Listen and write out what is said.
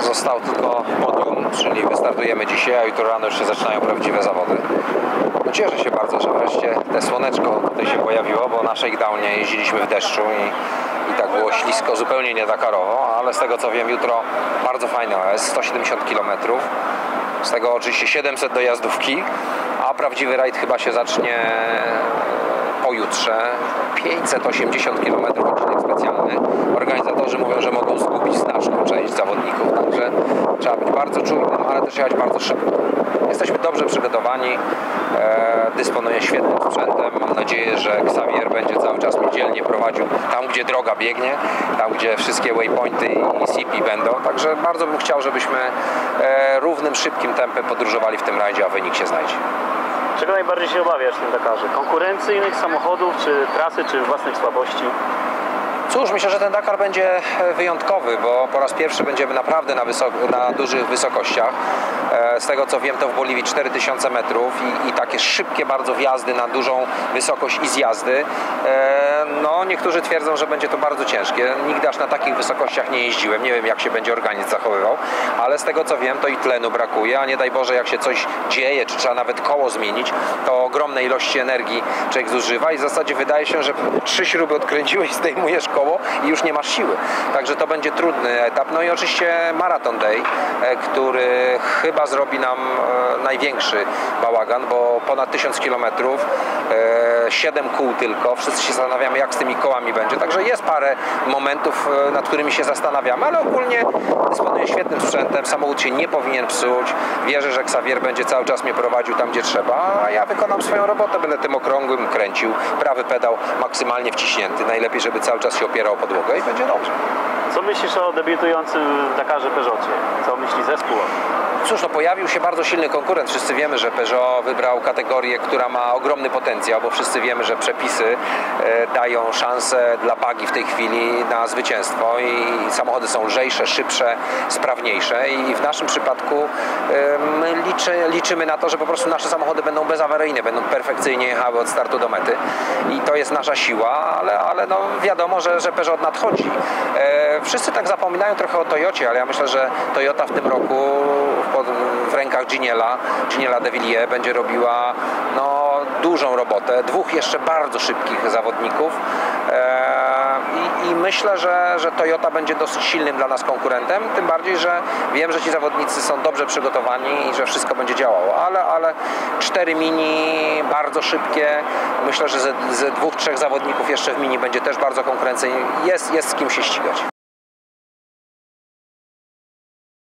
Został tylko podium, czyli wystartujemy dzisiaj, a jutro rano już się zaczynają prawdziwe zawody. No cieszę się bardzo, że wreszcie te słoneczko tutaj się pojawiło, bo na shakedownie jeździliśmy w deszczu i, i tak było ślisko, zupełnie nie Dakarowo, ale z tego co wiem jutro bardzo fajne OS, 170 km. Z tego oczywiście 700 dojazdówki, a prawdziwy rajd chyba się zacznie pojutrze. 580 km specjalny. Organizatorzy mówią, że mogą zgubić znaczną część zawodników, także trzeba być bardzo czujnym, ale też jechać bardzo szybko. Jesteśmy dobrze przygotowani, e, dysponuję świetnym sprzętem. Mam nadzieję, że Xavier będzie cały czas mnie dzielnie prowadził tam, gdzie droga biegnie, tam, gdzie wszystkie waypointy i CP będą. Także bardzo bym chciał, żebyśmy e, równym, szybkim tempem podróżowali w tym rajdzie, a wynik się znajdzie. Czego najbardziej się obawiasz w tym Dakarze? Konkurencyjnych samochodów, czy trasy, czy własnych słabości? Cóż, myślę, że ten Dakar będzie e, wyjątkowy, bo po raz pierwszy będziemy naprawdę na, na dużych wysokościach. E, Z tego co wiem, to w Boliwii 4000 metrów i, i takie szybkie bardzo wjazdy na dużą wysokość i zjazdy. E, No, niektórzy twierdzą, że będzie to bardzo ciężkie. Nigdy aż na takich wysokościach nie jeździłem. Nie wiem, jak się będzie organizm zachowywał, ale z tego co wiem, to i tlenu brakuje, a nie daj Boże, jak się coś dzieje, czy trzeba nawet koło zmienić, to ogromnej ilości energii człowiek zużywa i w zasadzie wydaje się, że trzy śruby odkręciłeś, zdejmujesz i już nie masz siły. Także to będzie trudny etap. No i oczywiście Marathon Day, e, który chyba zrobi nam e, największy bałagan, bo ponad 1000 kilometrów, 7 kół tylko. Wszyscy się zastanawiamy, jak z tymi kołami będzie. Także jest parę momentów, e, nad którymi się zastanawiamy, ale ogólnie dysponuję świetnym sprzętem. Samochód się nie powinien psuć. Wierzę, że Xavier będzie cały czas mnie prowadził tam, gdzie trzeba, a ja wykonam swoją robotę. Będę tym okrągłym kręcił. Prawy pedał maksymalnie wciśnięty. Najlepiej, żeby cały czas się opierał podłogę i będzie dobrze. Co myślisz o debiutującym Dakarze Peugeotie? Co myśli zespół? Cóż, no pojawił się bardzo silny konkurent. Wszyscy wiemy, że Peugeot wybrał kategorię, która ma ogromny potencjał, bo wszyscy wiemy, że przepisy e, dają szansę dla Bagi w tej chwili na zwycięstwo i samochody są lżejsze, szybsze, sprawniejsze i w naszym przypadku liczy, liczymy na to, że po prostu nasze samochody będą bezawaryjne, będą perfekcyjnie jechały od startu do mety i to jest nasza siła, ale, ale no wiadomo, że, że Peugeot nadchodzi. E, Wszyscy tak zapominają trochę o Toyocie, ale ja myślę, że Toyota w tym roku Giniela, Giniela de Villiers będzie robiła no, dużą robotę. Dwóch jeszcze bardzo szybkich zawodników. E, i, I myślę, że, że Toyota będzie dosyć silnym dla nas konkurentem. Tym bardziej, że wiem, że ci zawodnicy są dobrze przygotowani i że wszystko będzie działało. Ale, ale cztery mini bardzo szybkie. Myślę, że ze, ze dwóch, trzech zawodników jeszcze w mini będzie też bardzo konkurencyjnie. Jest, jest z kim się ścigać.